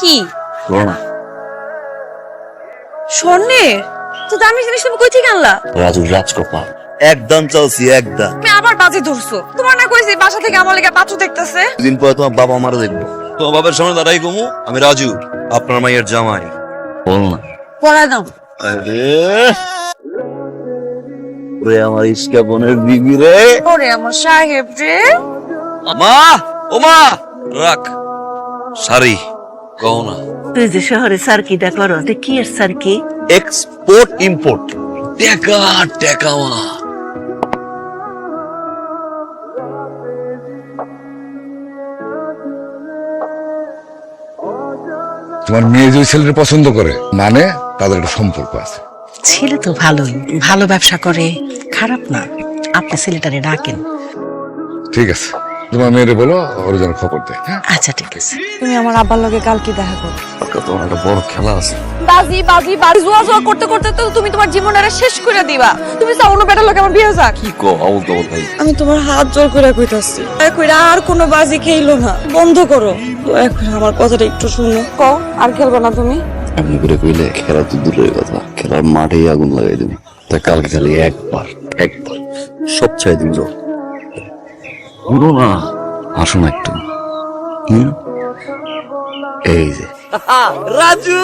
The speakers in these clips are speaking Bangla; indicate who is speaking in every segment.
Speaker 1: কি? স্বর্ণের তো দামি জিনিস তুমি কই থেকে আনলা?
Speaker 2: রাজু রাজকপাল একদম চলছি একদম।
Speaker 1: তুমি আবার বাজে ধরছো। তোমার না কইছি বাসা থেকে আমার লেগে বাচ্চু দেখতেছে?
Speaker 2: দিন পরে তোমার বাবা মারা দেখব। তোমার বাবার সামনে দাঁড়াই কমু আমি রাজু আপনার মাইয়ের জামাই। বল না।
Speaker 1: পড়া দাও।
Speaker 2: আরে! ওরে আমার ইস্কা বোনের বিবি রে!
Speaker 1: ওরে আমার সাহেব রে!
Speaker 2: মা ও মা! রাখ। গহনা।
Speaker 3: তুই যে শহরে সার্কিটা করো তো কি এর সার্কি?
Speaker 2: এক্সপোর্ট ইম্পোর্ট টেকা টেকা মা।
Speaker 4: তোমার মেয়ে যে ছেলের পছন্দ করে মানে তাদের একটা সম্পর্ক আছে।
Speaker 5: ছেলে তো ভালোই ভালো ব্যবসা করে খারাপ না। আপনি ছেলেটারে ডাকেন।
Speaker 4: ঠিক আছে। তোমার মেয়েরে বলো ওর যেন খবর দেয় হ্যাঁ?
Speaker 5: আচ্ছা ঠিক আছে।
Speaker 1: তুমি আমার আব্বার লগে কালকে দেখা করো।
Speaker 2: তোমার একটা বড় খেলা আছে।
Speaker 1: বাজি বাজি বাজি জুয়া জুয়া করতে করতে তো তুমি তোমার জীবনটা শেষ করে দিবা। তুমি চাও অন্য বেটার লগে আমার বিয়ে যাক?
Speaker 2: কি কো আউল দৌল ভাই?
Speaker 1: আমি তোমার হাত জোর করে কইতাছি। কইরা আর কোনো বাজি খেইলো না। বন্ধ করো। দয়া করে আমার কথাটা একটু শুনো। কও আর খেলবে না তুমি?
Speaker 2: এমনি করে কইলে খেলা তো দূরের কথা। খেলার মাঠেই আগুন লাগাই দেবো। তা কালকে খালি একবার একবার। সব চাই দিন পুরো না আসো না একটু। এই যে। রাজু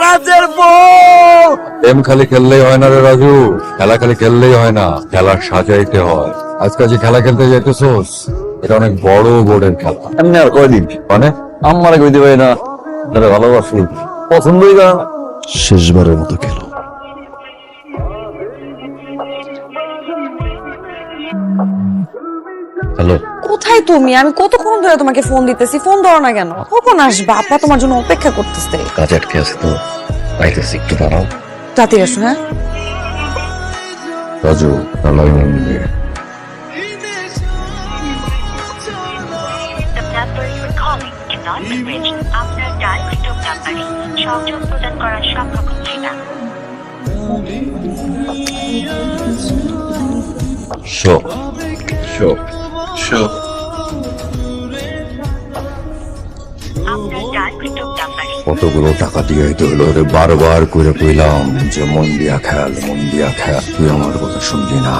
Speaker 2: রাজের বউ।
Speaker 4: প্রেম খালি খেললেই হয় না রে রাজু খেলা খালি খেললেই হয় না খেলা সাজাইতে হয়। আজকাল যে খেলা খেলতে যাইতেছোস এটা অনেক বড় বোর্ডের খেলা।
Speaker 2: এমনি আর কয়দিন?
Speaker 4: মানে?
Speaker 2: আমার কইতে পারি না তাহলে ভালোবাসি। পছন্দই না। শেষবারের মতো খেলো। হ্যালো।
Speaker 1: কোথায় তুমি? আমি কতক্ষণ ধরে তোমাকে ফোন দিতেছি? ফোন ধরো না কেন? কখন আসবা? আপা তোমার জন্য অপেক্ষা করতেছে।
Speaker 2: কাজ আটকে আছে তো। পাইতেছি একটু দাঁড়াও।
Speaker 1: তাতে আসো হ্যাঁ?
Speaker 4: রাজু
Speaker 6: reached. আপনার ডায়ালকৃত নাম্বারে সংযোগ প্রদান করা সম্ভব হচ্ছে না
Speaker 2: শো শো
Speaker 4: কতগুলো টাকা দিয়ে তো হলো রে বারবার করে কইলাম যে মন দিয়া খেয়াল মন দিয়া খেয়াল। তুই আমার কথা শুনলি না।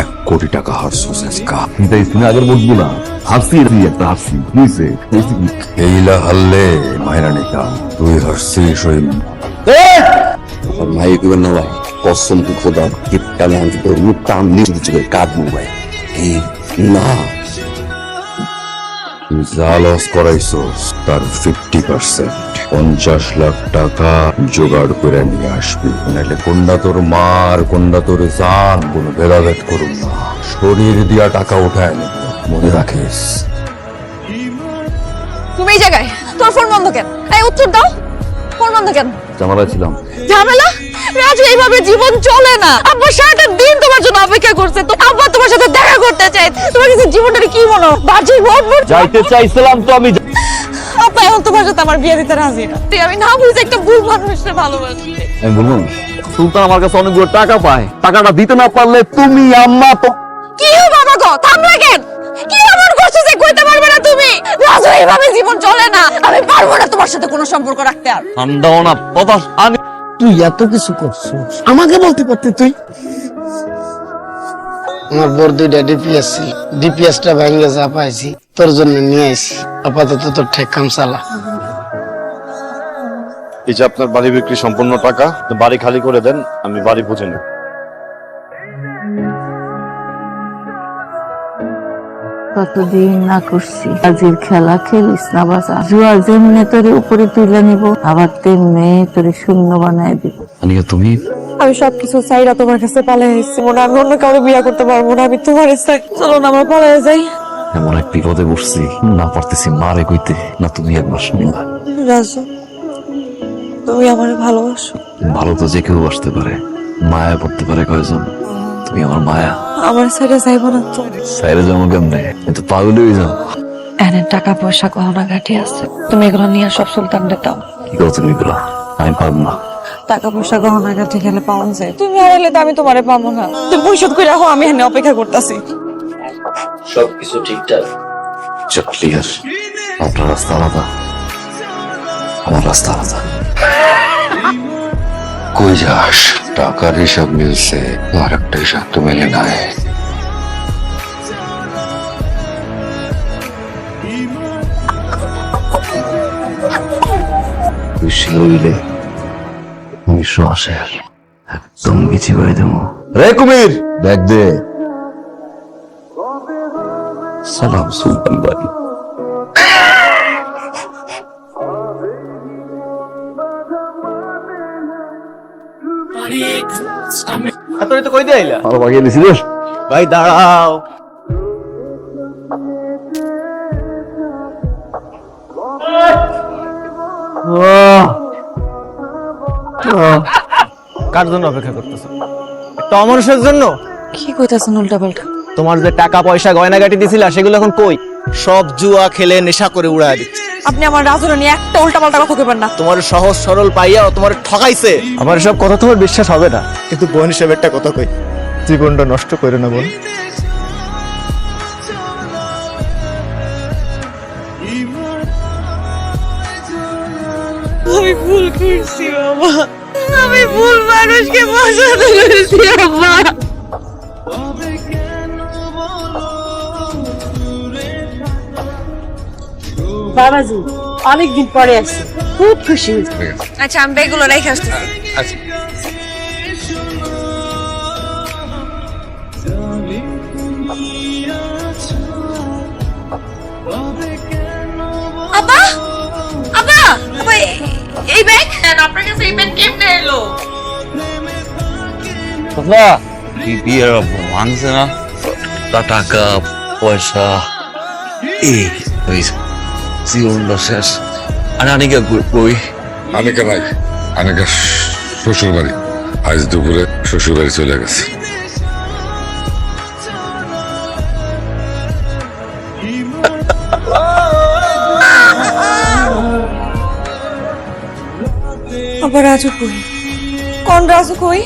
Speaker 4: এক কোটি টাকা হারছোস আজকা
Speaker 7: তুমি আগের বুঝব না? হাসি একটা হাসি। বুঝছে?
Speaker 4: এইলা হারলে মাইরা নিতাম তুই ওই
Speaker 2: আর ভাই কইবেন না ভাই? কসম কি খোদা কিপটা আমি আনতে তোর মুখ টান নিচে দিচ্ছে কাঁদবো ভাই। না।
Speaker 4: যা লস করাইছোস তার ফিফটি পার্সেন্ট পঞ্চাশ লাখ টাকা জোগাড় করে নিয়ে আসবি। নাহলে কোনটা তোর মার কোনটা তোর জান কোনো ভেদাভেদ করুন না। শরীর দিয়া টাকা উঠায় নেব। মনে রাখিস।
Speaker 1: তুমি এই জায়গায় তোর ফোন বন্ধ কেন? এই উত্তর দাও। ফোন বন্ধ কেন?
Speaker 2: জামালা ছিলাম।
Speaker 1: ঝামেলা? রাজু এইভাবে জীবন চলে না। আব্বা সারাটা দিন তোমার জন্য অপেক্ষা করছে। তো আব্বা তোমার সাথে দেখা করতে চাই তোমার কাছে জীবনটা কি মনে হয়? বাজে ভোট ভোট
Speaker 2: যাইতে চাইছিলাম তো আমি
Speaker 1: আব্বা এখন তোমার সাথে আমার বিয়ে দিতে রাজি না। তুই আমি না বুঝে একটা ভুল মানুষকে ভালোবাসি।
Speaker 2: আমি বলব সুলতান আমার কাছে অনেকগুলো টাকা পায়। টাকাটা দিতে না পারলে তুমি আম্মা তো
Speaker 1: কি হো বাবা গো থামলে কেন? কি এমন করছ যে কইতে পারবে না তুমি রাজু এইভাবে জীবন চলে না আমি পারব না তোমার সাথে কোনো সম্পর্ক রাখতে আর।
Speaker 2: ঠান্ডাও না কথা আমি
Speaker 8: তুই এত কিছু করছিস? আমাকে বলতে পারতি তুই? আমার বোর দুইটা ডিপিএস ছিল। ডিপিএস টা ভেঙে যা পাইছি তোর জন্য নিয়ে আইছি। আপাতত তোর ঠেক কাম চালা।
Speaker 7: এই যে আপনার বাড়ি বিক্রি সম্পূর্ণ টাকা তো বাড়ি খালি করে দেন আমি বাড়ি বুঝে নেব।
Speaker 3: কতদিন না করছি। আজির খেলা খেলিস না বাজা জুয়া যেমনে তোরে উপরে তুলে নিব আবার তেমনে তোরে শূন্য বানায় দিব।
Speaker 2: আনিকা তুমি?
Speaker 1: আমি সবকিছু চাইরা তোমার কাছে পালাই এসেছি মনে আমি অন্য কাউকে বিয়ে করতে পারব না আমি তোমার চাই। চলো না আমরা পালাই যাই।
Speaker 2: এমন এক বিপদে বসছি না পারতেছি মারে কইতে না তুমি একবার শুনবা
Speaker 1: রাজু তুমি আমার ভালোবাসো।
Speaker 2: ভালো তো যে কেউ আসতে পারে মায়া পড়তে পারে কয়জন? তুমি আমার মায়া।
Speaker 1: আমার সাইডে যাইবো না তো।
Speaker 2: সাইরে যাব কেমনে? কিন্তু পাগল হয়ে যাও।
Speaker 1: এনে টাকা পয়সা গহনা ঘাটি আছে। তুমি এগুলো নিয়ে সব সুলতানদের দাও।
Speaker 2: কি করো তুমি এগুলো? আমি পারব না।
Speaker 1: টাকা পয়সা গহনা ঘাটি খেলে পাওয়া যায়। তুমি হারাইলে তো আমি তোমারে পাবো না। তুমি পরিশোধ করে রাখো আমি এখানে অপেক্ষা করতেছি।
Speaker 2: সব ক্লিয়ার আপনার রাস্তা আলাদা। আমার রাস্তা আলাদা। কই যাস? টাকার হিসাব মিলছে আর একটা হিসাব তো মেলে নাই। হইলে আমি শ্বাসের একদম বিচি করে দেবো।
Speaker 4: রে কুমির! দেখ দে।
Speaker 2: সালাম সুলতান বাড়ি।
Speaker 9: তো কই দিয়ে আইলা?
Speaker 2: আমার বাগিয়ে দিছিলিস
Speaker 9: ভাই দাঁড়াও। কার জন্য অপেক্ষা করতেছো? একটা অমানুষের জন্য?
Speaker 1: কি কইতাছেন উল্টা পাল্টা?
Speaker 9: তোমার যে টাকা পয়সা গয়নাগাটি দিছিলা সেগুলো এখন কই? সব জুয়া খেলে নেশা করে উড়ায় দিচ্ছে।
Speaker 1: আপনি আমার রাজুরা নিয়ে একটা উল্টা পাল্টা কথা কইবেন না।
Speaker 9: তোমার সহজ সরল পাইয়া তোমার ঠকাইছে। আমার সব কথা তোমার বিশ্বাস হবে না। কিন্তু বোন হিসেবে একটা কথা কই। জীবনটা নষ্ট করে না বোন।
Speaker 1: আমি ভুল করছি বাবা। আমি ভুল মানুষকে পছন্দ করেছি বাবা।
Speaker 5: বাবাজি অনেকদিন পরে আসছি। খুব খুশি হয়েছি।
Speaker 1: আচ্ছা আমি বেগুলো রেখে আসতেছি। আব্বা আব্বা আব্বা এ- এই ব্যাগ? আপনার কাছে এই ব্যাগ কেমনে এলো?
Speaker 2: বাবা বিয়ের ভাঙছে না। টাকা পয়সা এই হয়েছে। জীবনটা শেষ। আর আনিকা কই?
Speaker 10: আনিকা নাই। আনিকা শ্বশুর বাড়ি আজ দুপুরে শ্বশুর বাড়ি চলে গেছে।
Speaker 1: আবার রাজু কই? কোন রাজু কই?